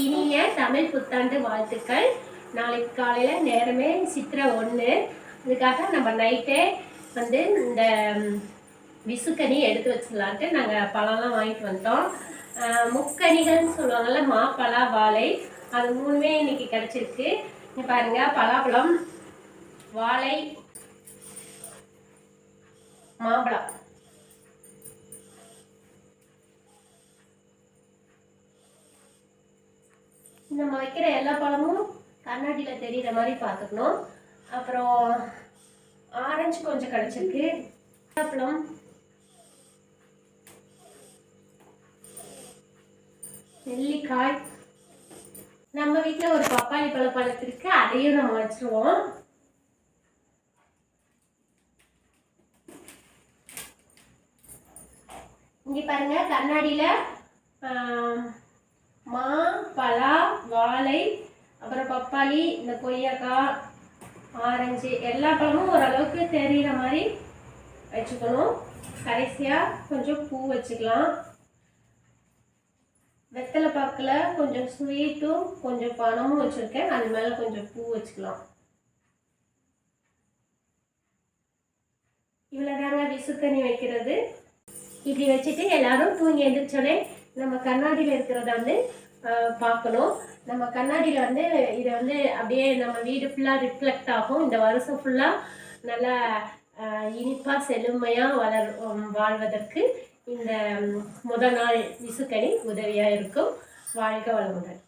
இனிய தமிழ் புத்தாண்டு வாழ்த்துக்கள். நாளைக்கு காலையில் நேரமே சித்திரை ஒன்று அதுக்காக நம்ம நைட்டே வந்து இந்த விசுக்கனி எடுத்து வச்சிடலான்ட்டு நாங்கள் பழம்லாம் வாங்கிட்டு வந்தோம். முக்கனிகள்னு சொல்லுவாங்கல்ல மாப்பழா வாழை. அது மூணுமே இன்னைக்கு கிடச்சிருக்கு. இங்கே பாருங்கள் பலாப்பழம் வாழை மாம்பழம். நம்ம வைக்கிற எல்லா பழமும் கண்ணாடியில் தெரியிற மாதிரி பார்த்துக்கணும். அப்புறம் ஆரஞ்சு கொஞ்சம் கிடச்சிருக்கு. பழம் நெல்லிக்காய். நம்ம வீட்டில் ஒரு பப்பாளி பழ பழத்திருக்கு அதையும் நம்ம வச்சுருவோம். இங்கே பாருங்க கண்ணாடியில் மா பலா வாழை அப்புறம் பப்பாளி இந்த கொய்யாக்காய் ஆரஞ்சு எல்லா பழமும் ஓரளவுக்கு தெரிகிற மாதிரி வச்சுக்கணும். கடைசியாக கொஞ்சம் பூ வச்சுக்கலாம். வெத்தலை பாக்கில் கொஞ்சம் ஸ்வீட்டும் கொஞ்சம் பணமும் வச்சுருக்கேன். அது மேலே கொஞ்சம் பூ வச்சுக்கலாம். இவ்வளோ தாங்க வைக்கிறது. இப்படி வச்சுட்டு எல்லாரும் தூங்கி எழுந்திரிச்சோடனே நம்ம கண்ணாடியில் இருக்கிறத வந்து பார்க்கணும். நம்ம கண்ணாடியில் வந்து இதை வந்து அப்படியே நம்ம வீடு ஃபுல்லாக ரிஃப்ளெக்ட் ஆகும். இந்த வருஷம் ஃபுல்லாக நல்லா இனிப்பாக செழுமையாக வளர் வாழ்வதற்கு இந்த முதல் நாள் விசுக்கனி உதவியாக இருக்கும். வாழ்க வளமுடன்.